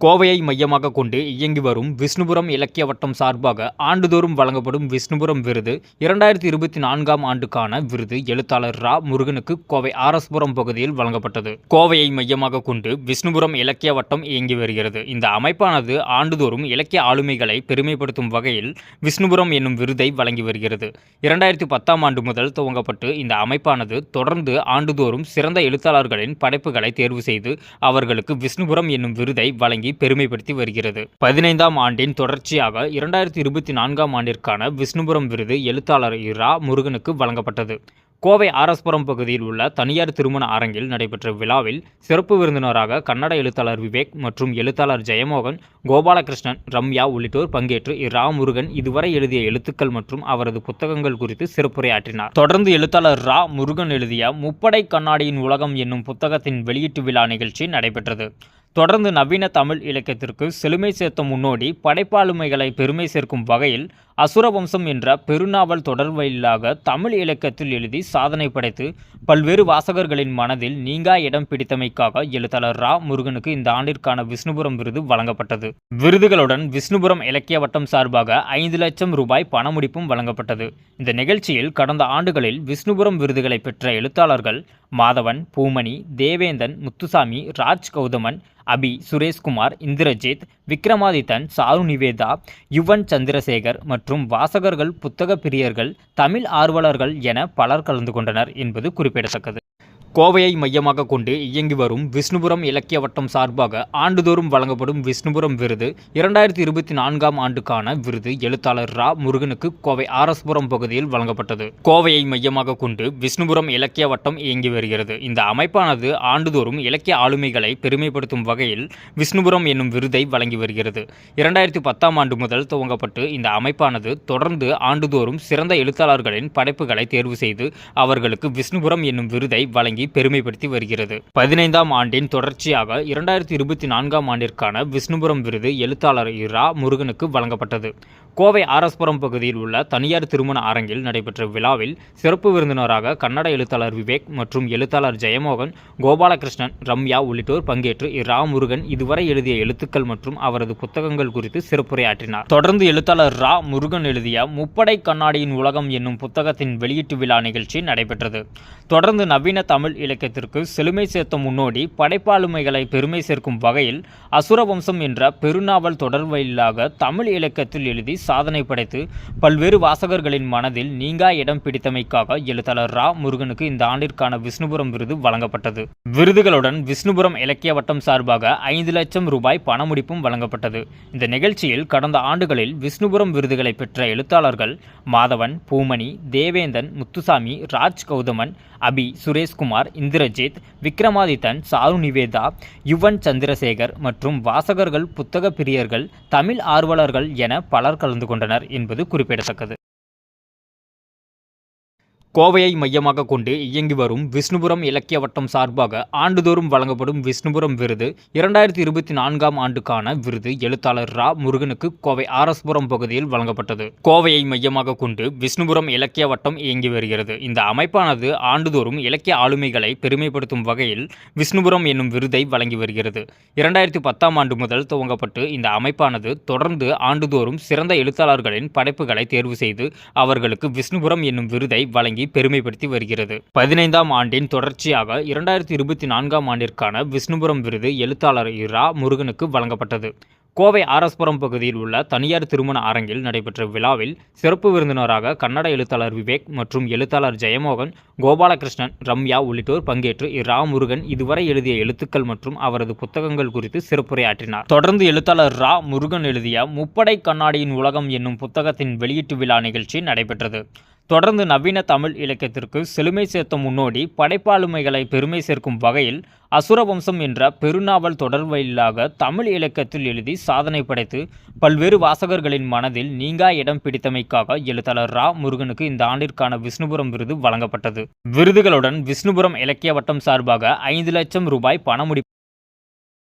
கோவையை மையமாக கொண்டு இயங்கி வரும் விஷ்ணுபுரம் இலக்கிய வட்டம் சார்பாக ஆண்டுதோறும் வழங்கப்படும் விஷ்ணுபுரம் விருது இரண்டாயிரத்தி இருபத்தி நான்காம் ஆண்டுக்கான விருது எழுத்தாளர் ரா முருகனுக்கு கோவை ஆரஸ்புரம் பகுதியில் வழங்கப்பட்டது. கோவையை மையமாக கொண்டு விஷ்ணுபுரம் இலக்கிய வட்டம் இயங்கி வருகிறது. இந்த அமைப்பானது ஆண்டுதோறும் இலக்கிய ஆளுமைகளை பெருமைப்படுத்தும் வகையில் விஷ்ணுபுரம் என்னும் விருதை வழங்கி வருகிறது. இரண்டாயிரத்தி பத்தாம் ஆண்டு முதல் துவங்கப்பட்டு இந்த அமைப்பானது தொடர்ந்து ஆண்டுதோறும் சிறந்த எழுத்தாளர்களின் படைப்புகளை தேர்வு செய்து அவர்களுக்கு விஷ்ணுபுரம் என்னும் விருதை வழங்கி பெருமைப்படுத்தி வருகிறது. பதினைந்தாம் ஆண்டின் தொடர்ச்சியாக இரண்டாயிரத்தி இருபத்தி நான்காம் ஆண்டிற்கான விஷ்ணுபுரம் விருது எழுத்தாளர் இரா முருகனுக்கு வழங்கப்பட்டது. கோவை ஆரஸ்புரம் பகுதியில் உள்ள தனியார் திருமண அரங்கில் நடைபெற்ற விழாவில் சிறப்பு விருந்தினராக கன்னட எழுத்தாளர் விவேக் மற்றும் எழுத்தாளர் ஜெயமோகன் கோபாலகிருஷ்ணன் ரம்யா உள்ளிட்டோர் பங்கேற்று இரா முருகன் இதுவரை எழுதிய எழுத்துக்கள் மற்றும் அவரது புத்தகங்கள் குறித்து சிறப்புரையாற்றினார். தொடர்ந்து எழுத்தாளர் ரா முருகன் எழுதிய முப்படை கண்ணாடியின் உலகம் என்னும் புத்தகத்தின் வெளியீட்டு விழா நிகழ்ச்சி நடைபெற்றது. தொடர்ந்து நவீன தமிழ் இலக்கியத்திற்கு செழுமை சேர்த்த முன்னோடி படைப்பாளுமைகளை பெருமை சேர்க்கும் வகையில் அசுரவம்சம் என்ற பெருநாவல் தொடர் வாயிலாக தமிழ் இலக்கியத்தில் எழுதி சாதனை படைத்து பல்வேறு வாசகர்களின் மனதில் நீங்கா இடம் பிடித்தமைக்காக எழுத்தாளர் ரா முருகனுக்கு இந்த ஆண்டிற்கான விஷ்ணுபுரம் விருது வழங்கப்பட்டது. விருதுகளுடன் விஷ்ணுபுரம் இலக்கிய வட்டம் சார்பாக ஐந்து லட்சம் ரூபாய் பணமுடிப்பும் வழங்கப்பட்டது. இந்த நிகழ்ச்சியில் கடந்த ஆண்டுகளில் விஷ்ணுபுரம் விருதுகளை பெற்ற எழுத்தாளர்கள் மாதவன் பூமணி தேவேந்தன் முத்துசாமி ராஜ் கௌதமன் அபி சுரேஷ்குமார் இந்திரஜித் விக்ரமாதித்தன் சாரு நிவேதா யுவன் சந்திரசேகர் மற்றும் மற்றும் வாசகர்கள் புத்தக பிரியர்கள் தமிழ் ஆர்வலர்கள் என பலர் கலந்து கொண்டனர் என்பது குறிப்பிடத்தக்கது. கோவையை மையமாக கொண்டு இயங்கி வரும் விஷ்ணுபுரம் இலக்கிய வட்டம் சார்பாக ஆண்டுதோறும் வழங்கப்படும் விஷ்ணுபுரம் விருது இரண்டாயிரத்தி இருபத்தி நான்காம் ஆண்டுக்கான விருது எழுத்தாளர் ரா முருகனுக்கு கோவை ஆரஸ்புரம் பகுதியில் வழங்கப்பட்டது. கோவையை மையமாக கொண்டு விஷ்ணுபுரம் இலக்கிய வட்டம் இயங்கி வருகிறது. இந்த அமைப்பானது ஆண்டுதோறும் இலக்கிய ஆளுமைகளை பெருமைப்படுத்தும் வகையில் விஷ்ணுபுரம் என்னும் விருதை வழங்கி வருகிறது. இரண்டாயிரத்தி பத்தாம் ஆண்டு முதல் துவங்கப்பட்டு இந்த அமைப்பானது தொடர்ந்து ஆண்டுதோறும் சிறந்த எழுத்தாளர்களின் படைப்புகளை தேர்வு செய்து அவர்களுக்கு விஷ்ணுபுரம் என்னும் விருதை வழங்கி பெருமைப்படுத்தி வருகிறது. பதினைந்தாம் ஆண்டின் தொடர்ச்சியாக இரண்டாயிரத்தி இருபத்தி நான்காம் ஆண்டிற்கான விஷ்ணுபுரம் விருது எழுத்தாளர் இரா முருகனுக்கு வழங்கப்பட்டது. கோவை ஆரஸ்புரம் பகுதியில் உள்ள தனியார் திருமண அரங்கில் நடைபெற்ற விழாவில் சிறப்பு விருந்தினராக கன்னட எழுத்தாளர் விவேக் மற்றும் எழுத்தாளர் ஜெயமோகன் கோபாலகிருஷ்ணன் ரம்யா உள்ளிட்டோர் பங்கேற்று இரா முருகன் இதுவரை எழுதிய எழுத்துக்கள் மற்றும் அவரது புத்தகங்கள் குறித்து சிறப்புரையாற்றினார். தொடர்ந்து எழுத்தாளர் ரா முருகன் எழுதிய முப்படை கண்ணாடியின் உலகம் என்னும் புத்தகத்தின் வெளியீட்டு விழா நிகழ்ச்சி நடைபெற்றது. தொடர்ந்து நவீன தமிழ் இலக்கியத்திற்கு செழுமை சேர்த்த முன்னோடி படைப்பாளுமைகளை பெருமை சேர்க்கும் வகையில் அசுர வம்சம் என்ற பெருநாவல் தொடர் வாயிலாக தமிழ் இலக்கியத்தில் எழுதி சாதனை படைத்து பல்வேறு வாசகர்களின் மனதில் நீங்கா இடம் பிடித்தமைக்காக எழுத்தாளர் ரா முருகனுக்கு இந்த ஆண்டிற்கான விஷ்ணுபுரம் விருது வழங்கப்பட்டது. விருதுகளுடன் விஷ்ணுபுரம் இலக்கிய வட்டம் சார்பாக ஐந்து லட்சம் ரூபாய் பணமுடிப்பும் வழங்கப்பட்டது. இந்த நிகழ்ச்சியில் கடந்த ஆண்டுகளில் விஷ்ணுபுரம் விருதுகளை பெற்ற எழுத்தாளர்கள் மாதவன் பூமணி தேவேந்தன் முத்துசாமி ராஜ் கௌதமன் அபி சுரேஷ்குமார் இந்திரஜித் விக்ரமாதித்தன் சாரு நிவேதா யுவன் சந்திரசேகர் மற்றும் வாசகர்கள் புத்தக பிரியர்கள் தமிழ் ஆர்வலர்கள் என பலர் கலந்து கொண்டனர் என்பது குறிப்பிடத்தக்கது. கோவையை மையமாக கொண்டு இயங்கி வரும் விஷ்ணுபுரம் இலக்கிய வட்டம் சார்பாக ஆண்டுதோறும் வழங்கப்படும் விஷ்ணுபுரம் விருது இரண்டாயிரத்தி இருபத்தி நான்காம் ஆண்டுக்கான விருது எழுத்தாளர் ரா முருகனுக்கு கோவை ஆரஸ்புரம் பகுதியில் வழங்கப்பட்டது. கோவையை மையமாக கொண்டு விஷ்ணுபுரம் இலக்கிய வட்டம் இயங்கி வருகிறது. இந்த அமைப்பானது ஆண்டுதோறும் இலக்கிய ஆளுமைகளை பெருமைப்படுத்தும் வகையில் விஷ்ணுபுரம் என்னும் விருதை வழங்கி வருகிறது. இரண்டாயிரத்தி பத்தாம் ஆண்டு முதல் துவங்கப்பட்டு இந்த அமைப்பானது தொடர்ந்து ஆண்டுதோறும் சிறந்த எழுத்தாளர்களின் படைப்புகளை தேர்வு செய்து அவர்களுக்கு விஷ்ணுபுரம் என்னும் விருதை வழங்கி பெருமைப்படுத்தி வருகிறது. பதினைந்தாம் ஆண்டின் தொடர்ச்சியாக இரண்டாயிரத்தி இருபத்தி நான்காம் ஆண்டிற்கான விஷ்ணுபுரம் விருது எழுத்தாளர் இரா முருகனுக்கு வழங்கப்பட்டது. கோவை ஆரஸ்புரம் பகுதியில் உள்ள தனியார் திருமண அரங்கில் நடைபெற்ற விழாவில் சிறப்பு விருந்தினராக கன்னட எழுத்தாளர் விவேக் மற்றும் எழுத்தாளர் ஜெயமோகன் கோபாலகிருஷ்ணன் ரம்யா உள்ளிட்டோர் பங்கேற்று இரா முருகன் இதுவரை எழுதிய எழுத்துக்கள் மற்றும் அவரது புத்தகங்கள் குறித்து சிறப்புரையாற்றினார். தொடர்ந்து எழுத்தாளர் ரா முருகன் எழுதிய முப்படை கண்ணாடியின் உலகம் என்னும் புத்தகத்தின் வெளியீட்டு விழா நிகழ்ச்சி நடைபெற்றது. தொடர்ந்து நவீன தமிழ் இலக்கியத்திற்கு செழுமை சேர்த்த முன்னோடி படைப்பாளுமைகளை பெருமை சேர்க்கும் வகையில் அசுரவம்சம் என்ற பெருநாவல் தொடர் வாயிலாக தமிழ் இலக்கியத்தில் எழுதி சாதனை படைத்து பல்வேறு வாசகர்களின் மனதில் நீங்கா இடம் பிடித்தமைக்காக எழுத்தாளர் ரா முருகனுக்கு இந்த ஆண்டிற்கான விஷ்ணுபுரம் விருது வழங்கப்பட்டது. விருதுகளுடன் விஷ்ணுபுரம் இலக்கிய வட்டம் சார்பாக ஐந்து லட்சம் ரூபாய் பணமுடி